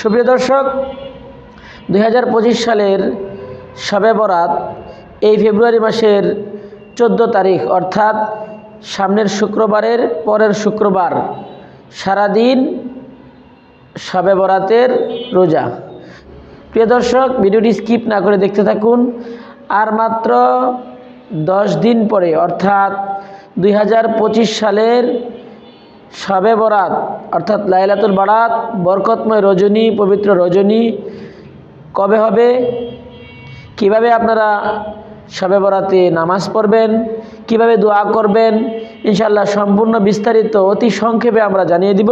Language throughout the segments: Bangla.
সুপ্রিয় দর্শক, দুই হাজার পঁচিশ সালের শবে বরাত, এই ফেব্রুয়ারি মাসের চোদ্দ তারিখ, অর্থাৎ সামনের শুক্রবারের পরের শুক্রবার, সারাদিন শবে বরাতের রোজা। প্রিয় দর্শক, ভিডিওটি স্কিপ না করে দেখতে থাকুন। আর মাত্র দশ দিন পরে, অর্থাৎ দুই হাজার পঁচিশ সালের শবে বরাত, অর্থাৎ লাইলাতুল বারাত, বরকতময় রজনী, পবিত্র রজনী। কবে হবে? কীভাবে আপনারা শবে বরাতে নামাজ পড়বেন? কীভাবে দোয়া করবেন? ইনশাল্লাহ সম্পূর্ণ বিস্তারিত, অতি সংক্ষেপে আমরা জানিয়ে দিব।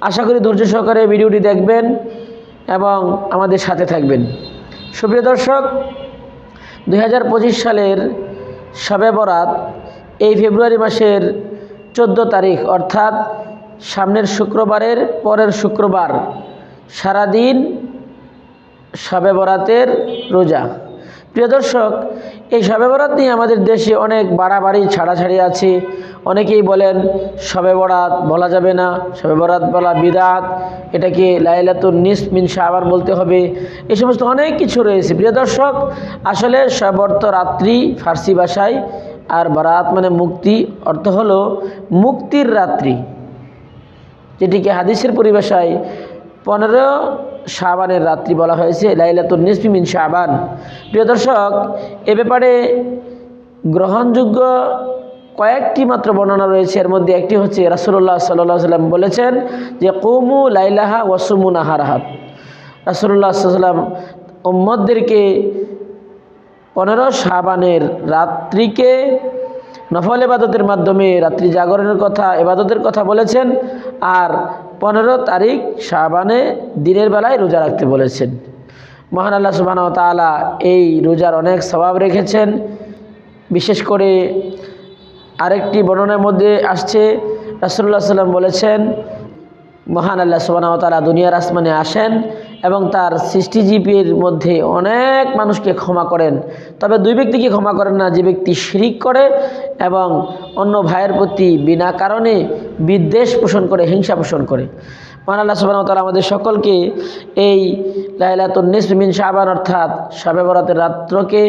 আশা করি ধৈর্য সহকারে ভিডিওটি দেখবেন এবং আমাদের সাথে থাকবেন। সুপ্রিয় দর্শক দু হাজার পঁচিশ সালের শবে বরাত এই ফেব্রুয়ারি মাসের চোদ্দ তারিখ, অর্থাৎ সামনের শুক্রবারের পরের শুক্রবার, সারাদিন শবে বরাতের রোজা। প্রিয় দর্শক, এই শবে বরাত নিয়ে আমাদের দেশে অনেক বাড়াবাড়ি, ছাড়াছাড়ি আছে। অনেকেই বলেন, শবে বরাত বলা যাবে না, শবে বরাত বলা বিদাত, এটাকে লাইলাতুন নিস মিন শাহবার বলতে হবে। এই সমস্ত অনেক কিছু রয়েছে। প্রিয় দর্শক, আসলে শবর্ত রাত্রি ফার্সি ভাষায় আর বরাত মানে মুক্তি, অর্থ হলো মুক্তির রাত্রি। যেটিকে হাদিসের পরিভাষায় পনেরো শাবানের রাত্রি বলা হয়েছে লাইলাতুল নিসফি মিন শাবান। প্রিয় দর্শক, এ ব্যাপারে গ্রহণযোগ্য কয়েকটি মাত্র বর্ণনা রয়েছে। এর মধ্যে একটি হচ্ছে রাসুল্লাহ সাল্লাহ সাল্লাম বলেছেন যে, কৌমু লাইলাহা ওয়াসুমু নাহারাহাত রাসুল্লাহ সাল্লাম উম্মদদেরকে পনেরো শাবানের রাত্রিকে নফল এবাদতের মাধ্যমে রাত্রি জাগরণের কথা এবাদতের কথা বলেছেন আর পনেরো তারিখ শাবানে দিনের বেলায় রোজা রাখতে বলেছেন। মহান আল্লাহ সুবাহ তালা এই রোজার অনেক স্বভাব রেখেছেন। বিশেষ করে আরেকটি বর্ণনার মধ্যে আসছে রাসুল্লাহ সাল্লাম বলেছেন, মহান আল্লাহ সুবাহ তালা দুনিয়ার আসমানে আসেন এবং তার সৃষ্টিজীবীর মধ্যে অনেক মানুষকে ক্ষমা করেন। তবে দুই ব্যক্তিকে ক্ষমা করেন না, যে ব্যক্তি শিরিক করে এবং অন্য ভাইয়ের প্রতি বিনা কারণে বিদ্বেষ পোষণ করে, হিংসা পোষণ করে। মহান আল্লাহ তালা আমাদের সকলকে এই লাইলাতুন নিসমিন শাহবান অর্থাৎ শাবে বরাতের রাত্রকে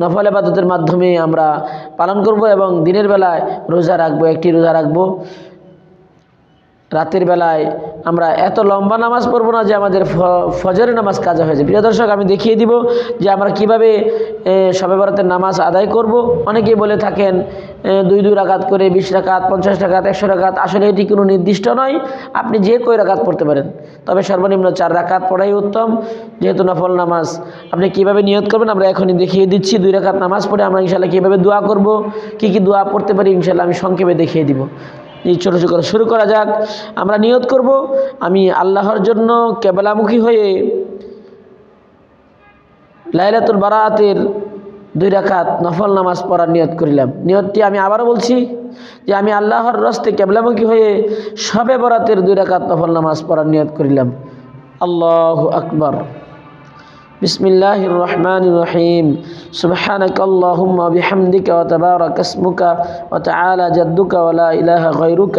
নফল আবাদতের মাধ্যমে আমরা পালন করব এবং দিনের বেলায় রোজা রাখব, একটি রোজা রাখব। রাতের বেলায় আমরা এত লম্বা নামাজ পড়ব না যে আমাদের ফজরের নামাজ কাজা হয়েছে প্রিয় দর্শক, আমি দেখিয়ে দিব যে আমরা কীভাবে সবে ভারতের নামাজ আদায় করব। অনেকেই বলে থাকেন দুই দুই রাকাত করে বিশ রাকাত, পঞ্চাশ টাকাত একশো রাকাত, আসলে এটি কোনো নির্দিষ্ট নয়। আপনি যে কই রাকাত পড়তে পারেন। তবে সর্বনিম্ন চার রাকাত পড়াই উত্তম। যেহেতু নফল নামাজ আপনি কীভাবে নিয়ত করবেন, আমরা এখনই দেখিয়ে দিচ্ছি। দুই রাকাত নামাজ পড়ে আমরা ইনশাল্লাহ কীভাবে দোয়া করব, কি কি দোয়া পড়তে পারি ইনশাল্লাহ আমি সংক্ষেপে দেখিয়ে দিব। ছোটো ছোটো করে শুরু করা যাক। আমরা নিয়ত করব, আমি আল্লাহর জন্য কেবলামুখী হয়ে লাইলাতুল বারাতের দুই রাখাত নফল নামাজ পড়ার নিয়ত করিলাম। নিয়তটি আমি আবারও বলছি যে আমি আল্লাহর রস্তে কেবলামুখী হয়ে সবে বরাতের দুই রাখাত নফল নামাজ পড়ার নিয়ত করিলাম। আল্লাহ আকবর। بسم الله الرحمن الرحيم. سبحانك اللهم وبحمدك وتبارك اسمك وتعالى جدك ولا إله غيرك.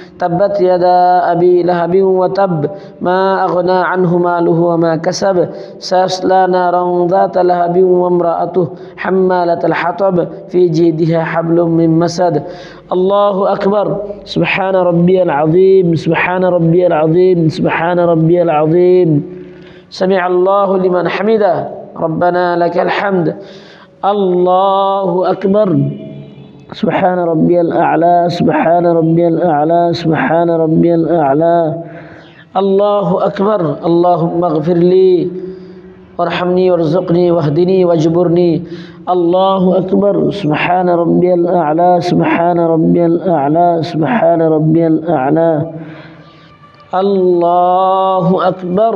تبت يدا أبي لهب وتب ما أغنى عنه ماله وما كسب. سيصلى نارا ذات لهب وامرأته حمالة الحطب في جيدها حبل من مسد. الله أكبر. سبحان ربي العظيم. سبحان ربي العظيم. سبحان ربي العظيم. سمع الله لمن حمده. ربنا لك الحمد. الله أكبر. سبحان ربي الأعلى سبحان ربي الأعلى سبحان ربي الأعلى. الله أكبر اللهم اغفر لي وارحمني وارزقني واهدني واجبرني. الله أكبر سبحان ربي الأعلى سبحان ربي الأعلى سبحان ربي الأعلى. الله أكبر.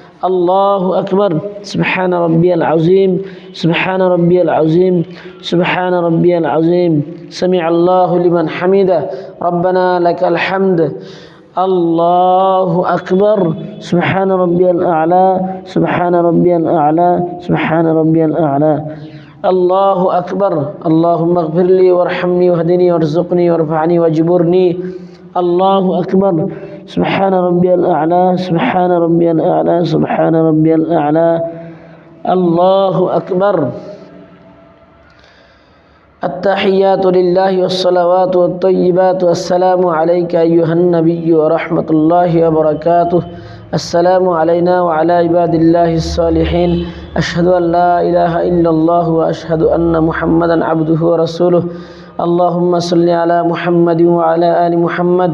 الله أكبر. سبحان ربي العظيم. سبحان ربي العظيم. سبحان ربي العظيم. سمع الله لمن حمده. ربنا لك الحمد. الله أكبر. سبحان ربي الأعلى. سبحان ربي الأعلى. سبحان ربي الأعلى. الله أكبر. اللهم اغفر لي وارحمني واهدني وارزقني وارفعني واجبرني. الله أكبر. سبحان ربي الأعلى سبحان ربي الأعلى سبحان ربي الأعلى. الله أكبر. التحيات لله والصلوات والطيبات والسلام عليك أيها النبي ورحمة الله وبركاته. السلام علينا وعلى عباد الله الصالحين. أشهد أن لا إله إلا الله وأشهد أن محمدا عبده ورسوله. اللهم صل على محمد وعلى آل محمد.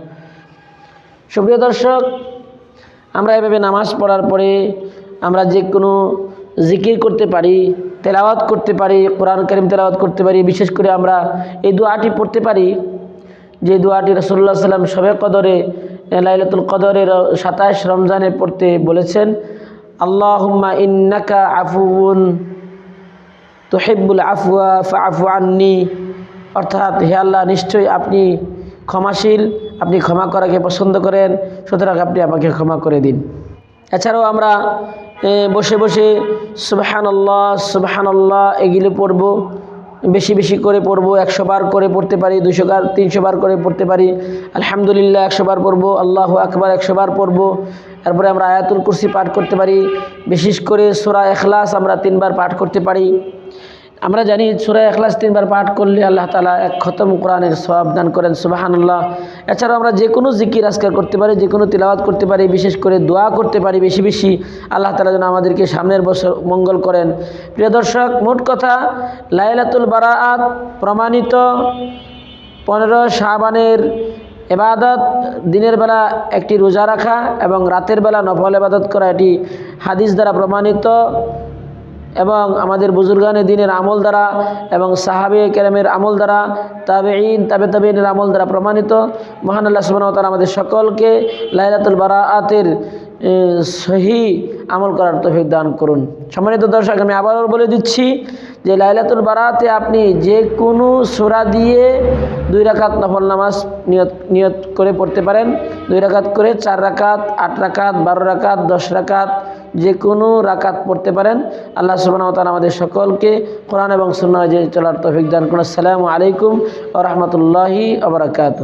সুপ্রিয় দর্শক, আমরা এভাবে নামাজ পড়ার পরে আমরা যে কোনো জিকির করতে পারি, তেলাওয়াত করতে পারি, কোরআন করিম তেলাওয়াত করতে পারি, বিশেষ করে আমরা এই দোয়াটি পড়তে পারি। যে দোয়াটি রসল্লা সাল্লাম সবে কদরে লাইলাতুল কদরের সাতাশ রমজানে পড়তে বলেছেন, আল্লাহুম্মা ইন্নাকা আফুন তোহেব্বুল আফুয়া আফু আন্নি। অর্থাৎ, হে আল্লাহ, নিশ্চয়ই আপনি ক্ষমাশীল, আপনি ক্ষমা করাকে পছন্দ করেন, সুতরাং আপনি আমাকে ক্ষমা করে দিন। এছাড়াও আমরা বসে বসে সুবাহান আল্লাহ সুবাহান আল্লাহ এগুলো পড়ব, বেশি বেশি করে পড়ব, একশো বার করে পড়তে পারি, দুশো বার, তিনশো বার করে পড়তে পারি, আলহামদুলিল্লাহ একশো বার পড়ব, আল্লাহ আকবার একশো বার পড়ব তারপরে আমরা আয়াতুল কুরসি পাঠ করতে পারি, বিশেষ করে সোরা এখলাস আমরা তিনবার পাঠ করতে পারি। আমরা জানি সুরা এখলাস তিনবার পাঠ করলে আল্লাহ তালা এক খতম কোরআনের সবাব দান করেন সুবাহান্লাহ এছাড়াও আমরা যে কোনো জিকির আজকার করতে পারি, যে কোনো তিলাওয়াত করতে পারি, বিশেষ করে দোয়া করতে পারি বেশি বেশি, আল্লাহ তালা যেন আমাদেরকে সামনের বছর মঙ্গল করেন। প্রিয় দর্শক, মোট কথা, লাইলাতুল বারাআত প্রমাণিত পনেরো শাহবানের এবাদত, দিনের বেলা একটি রোজা রাখা এবং রাতের বেলা নফল এবাদত করা, এটি হাদিস দ্বারা প্রমাণিত। এবং আমাদের বুজুর্গানের দিনের আমল দ্বারা এবং সাহাবে কেরামের আমল দ্বারা তাবে ইন তাবে তাবেনের আমল দ্বারা প্রমাণিত। মহান আল্লাহ সুবাহ আমাদের সকলকে লাইলাতুল বারাআতের এ, সহি আমল করার তৌফিক দান করুন। সম্মানিত দর্শক আমি আবারও বলে দিচ্ছি যে লাইলাতুল বারাতে আপনি যে কোনো সোরা দিয়ে দুই রাকাত নফল নামাজ নিয়ত নিয়ত করে পড়তে পারেন। দুই রাকাত করে চার রাকাত আট রাকাত বারো রাকাত দশ রাকাত যে কোনো রাকাত পড়তে পারেন। আল্লাহ সুবাহ আমাদের সকলকে কোরআন এবং সুন্না যে চলার তফিক দান করুন। আসসালামু আলাইকুম ও রহমতুল্লাহি আবরাকাত